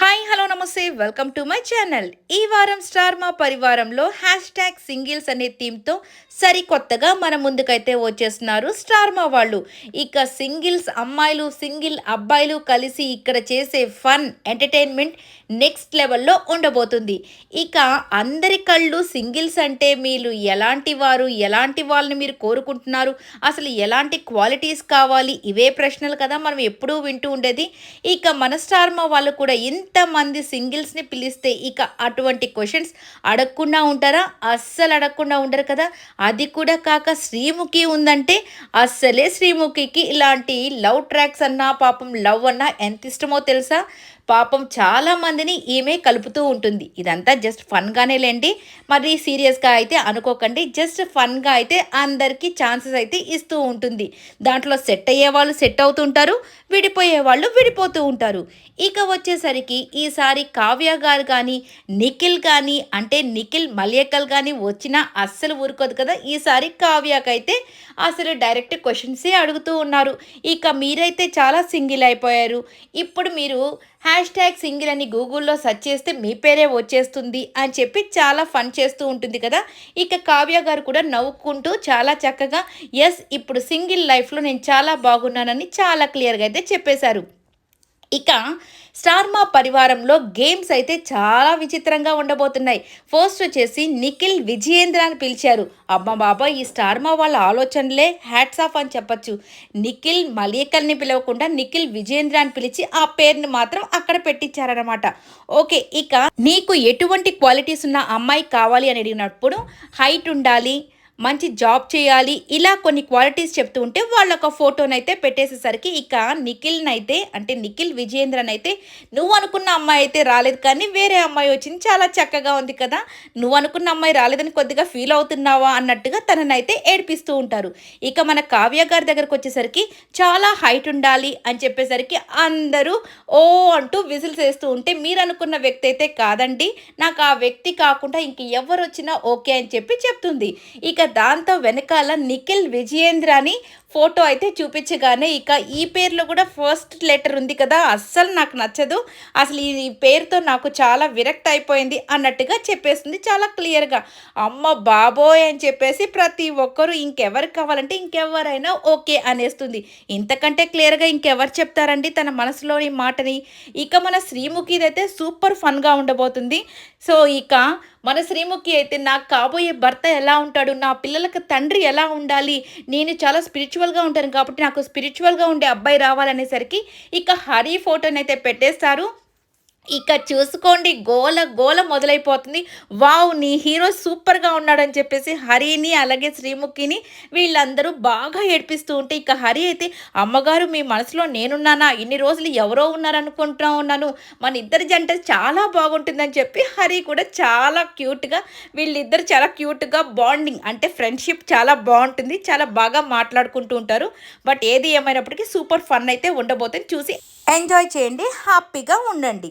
Hi hello నమస్తే. Welcome to my channel. ఈ వారం స్టార్ మా పరివారంలో హ్యాష్ ట్యాగ్ సింగిల్స్ అనే థీమ్తో సరికొత్తగా మన ముందుకైతే వచ్చేస్తున్నారు స్టార్ మా వాళ్ళు. ఇక సింగిల్స్ అమ్మాయిలు సింగిల్ అబ్బాయిలు కలిసి ఇక్కడ చేసే ఫన్ ఎంటర్టైన్మెంట్ నెక్స్ట్ లెవెల్లో ఉండబోతుంది. ఇక అందరి కళ్ళు సింగిల్స్ అంటే మీరు ఎలాంటి వారు ఎలాంటి వాళ్ళని మీరు కోరుకుంటున్నారు? అసలు ఎలాంటి క్వాలిటీస్ కావాలి? ఇవే ప్రశ్నలు కదా మనం ఎప్పుడూ వింటూ ఉండేది. ఇక మన స్టార్ మా వాళ్ళు కూడా ఎంతమంది సింగిల్స్ని పిలిస్తే ఇక అటువంటి క్వశ్చన్స్ అడగకుండా ఉంటారా? అస్సలు అడగకుండా ఉండరు కదా? అది కూడా కాక శ్రీముఖి ఉందంటే అస్సలే శ్రీముఖికి ఇలాంటి లవ్ ట్రాక్స్ అన్నా పాపం లవ్ అన్నా ఎంత ఇష్టమో తెలుసా? పాపం చాలా మందిని ఈమె కలుపుతూ ఉంటుంది. ఇదంతా జస్ట్ ఫన్గానే లేండి. మరి సీరియస్గా అయితే అనుకోకండి. జస్ట్ ఫన్గా అయితే అందరికీ ఛాన్సెస్ అయితే ఇస్తూ ఉంటుంది. దాంట్లో సెట్ అయ్యే వాళ్ళు సెట్ అవుతుంటారు. విడిపోయే వాళ్ళు విడిపోతూ ఉంటారు. ఇక వచ్చేసరికి ఈసారి కావ్య గారు కానీ నిఖిల్ కానీ అంటే నిఖిల్ మలియకల్ కానీ వచ్చినా అస్సలు ఊరుకోదు కదా. ఈసారి కావ్యకైతే అసలు డైరెక్ట్ క్వశ్చన్సే అడుగుతూ ఉన్నారు. ఇక మీరైతే చాలా సింగిల్ అయిపోయారు. ఇప్పుడు మీరు హ్యాష్ ట్యాగ్ సింగిల్ అని గూగుల్లో సెర్చ్ చేస్తే మీ పేరే వచ్చేస్తుంది అని చెప్పి చాలా ఫన్ చేస్తూ ఉంటుంది కదా. ఇక కావ్య గారు కూడా నవ్వుకుంటూ చాలా చక్కగా ఎస్ ఇప్పుడు సింగిల్ లైఫ్లో నేను చాలా బాగున్నానని చాలా క్లియర్గా అయితే చెప్పేశారు. ఇక స్టార్మా పరివారంలో గేమ్స్ అయితే చాలా విచిత్రంగా ఉండబోతున్నాయి. ఫస్ట్ వచ్చేసి నిఖిల్ విజయేంద్ర అని పిలిచారు. అమ్మ బాబా ఈ స్టార్మా వాళ్ళ ఆలోచనలే హ్యాట్స్ ఆఫ్ అని చెప్పొచ్చు. నిఖిల్ మలియకల్ని పిలవకుండా నిఖిల్ విజయేంద్ర అని పిలిచి ఆ పేరుని మాత్రం అక్కడ పెట్టించారనమాట ఓకే ఇక నీకు ఎటువంటి క్వాలిటీస్ ఉన్న అమ్మాయి కావాలి అని అడిగినప్పుడు హైట్ ఉండాలి మంచి జాబ్ చేయాలి. ఇలా కొన్ని క్వాలిటీస్ చెప్తూ ఉంటే వాళ్ళ ఒక ఫోటోనైతే పెట్టేసేసరికి ఇక నిఖిల్ని అయితే అంటే నిఖిల్ విజయేంద్రన్ అయితే నువ్వు అనుకున్న అమ్మాయి అయితే రాలేదు. కానీ వేరే అమ్మాయి వచ్చింది. చాలా చక్కగా ఉంది కదా. నువ్వు అనుకున్న అమ్మాయి రాలేదని కొద్దిగా ఫీల్ అవుతున్నావా అన్నట్టుగా తననైతే ఏడిపిస్తూ ఉంటారు. ఇక మన కావ్య గారి దగ్గరకు వచ్చేసరికి చాలా హైట్ ఉండాలి అని చెప్పేసరికి అందరూ ఓ అంటూ విజిల్స్ వేస్తూ ఉంటే మీరు అనుకున్న వ్యక్తి అయితే కాదండి. నాకు ఆ వ్యక్తి కాకుండా ఇంక ఎవరు వచ్చినా ఓకే అని చెప్పి చెప్తుంది. ఇక దాంతో వెనకాల నిఖిల్ విజయేంద్ర అని ఫోటో అయితే చూపించగానే ఇక ఈ పేర్లో కూడా ఫస్ట్ లెటర్ ఉంది కదా అస్సలు నాకు నచ్చదు. అసలు ఈ పేరుతో నాకు చాలా విరక్త అయిపోయింది అన్నట్టుగా చెప్పేస్తుంది చాలా క్లియర్గా. అమ్మ బాబోయ్ అని చెప్పేసి ప్రతి ఒక్కరు ఇంకెవరు కావాలంటే ఇంకెవరైనా ఓకే అనేస్తుంది. ఇంతకంటే క్లియర్గా ఇంకెవరు చెప్తారండి తన మనసులోని మాటని? ఇక మన శ్రీముఖిది అయితే సూపర్ ఫన్గా ఉండబోతుంది. సో ఇక మన శ్రీముఖి అయితే నాకు కాబోయే భర్త ఎలా ఉంటాడు? నా పిల్లలకు తండ్రి ఎలా ఉండాలి? నేను చాలా స్పిరిచువల్గా ఉంటాను కాబట్టి నాకు స్పిరిచువల్గా ఉండే అబ్బాయి రావాలనేసరికి ఇక హరి ఫోటోనైతే పెట్టేస్తారు. ఇక చూసుకోండి గోల గోల మొదలైపోతుంది. వావ్ నీ హీరో సూపర్గా ఉన్నాడని చెప్పేసి హరిని అలాగే శ్రీముఖిని వీళ్ళందరూ బాగా ఏడిపిస్తూ ఉంటే ఇక హరి అయితే అమ్మగారు మీ మనసులో నేనున్నానా? ఇన్ని రోజులు ఎవరో ఉన్నారనుకుంటా ఉన్నాను. మన ఇద్దరి జంట చాలా బాగుంటుందని చెప్పి హరి కూడా చాలా క్యూట్గా వీళ్ళిద్దరు చాలా క్యూట్గా బాండింగ్ అంటే ఫ్రెండ్షిప్ చాలా బాగుంటుంది చాలా బాగా మాట్లాడుకుంటూ ఉంటారు. బట్ ఏది ఏమైనప్పటికీ సూపర్ ఫన్ అయితే ఉండబోతుంది. చూసి ఎంజాయ్ చేయండి హ్యాపీగా ఉండండి.